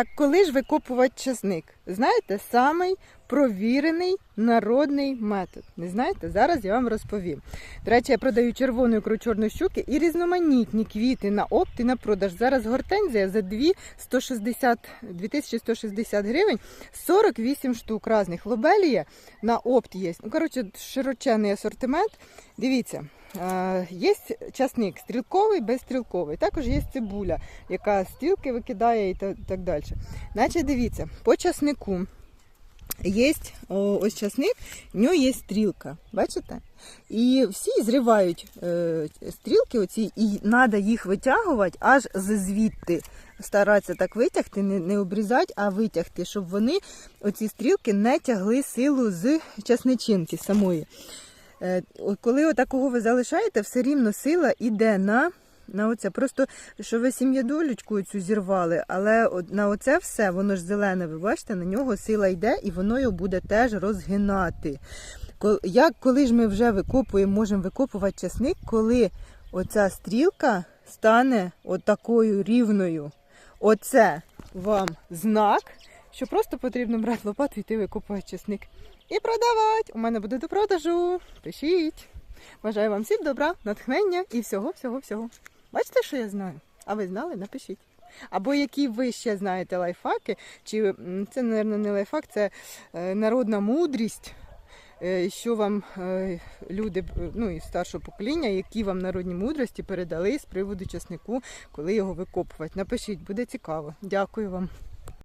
Так коли ж викопувати часник? Знаєте, самий провірений народний метод. Не знаєте? Зараз я вам розповім. До речі, я продаю червону ікру чорної щуки і різноманітні квіти на опт і на продаж. Зараз гортензія за 2 160, 2160 гривень 48 штук різних. Лобелія на опт є. Ну, коротше, широченний асортимент. Дивіться. Е, Є часник стрілковий, безстрілковий. Також є цибуля, яка стрілки викидає і так далі. Значить, дивіться, по часнику є ось часник, в нього є стрілка. Бачите? І всі зривають е, стрілки оці, і треба їх витягувати аж звідти. Старатися так витягти, не, обрізати, а витягти, щоб вони, оці стрілки, не тягли силу з часничинки самої. Е, Коли отакого ви залишаєте, все рівно сила йде на, на оце. Просто що ви сім'ядолючку цю зірвали, але на оце все, воно ж зелене, ви бачите, на нього сила йде і воно його буде теж розгинати. Як коли ж ми вже викопуємо, можемо викопувати часник, коли оця стрілка стане отакою рівною. Оце вам знак, що просто потрібно брати лопату і йти викопувати часник. І продавати. У мене буде до продажу. Пишіть. Бажаю вам всім добра, натхнення і всього, всього, всього. Бачите, що я знаю? А ви знали? Напишіть. Або які ви ще знаєте лайфхаки, чи це, мабуть, не лайфхак, це е, народна мудрість, е, що вам е, люди ну, із старшого покоління, які вам народні мудрості передали з приводу часнику, коли його викопувати. Напишіть, буде цікаво. Дякую вам.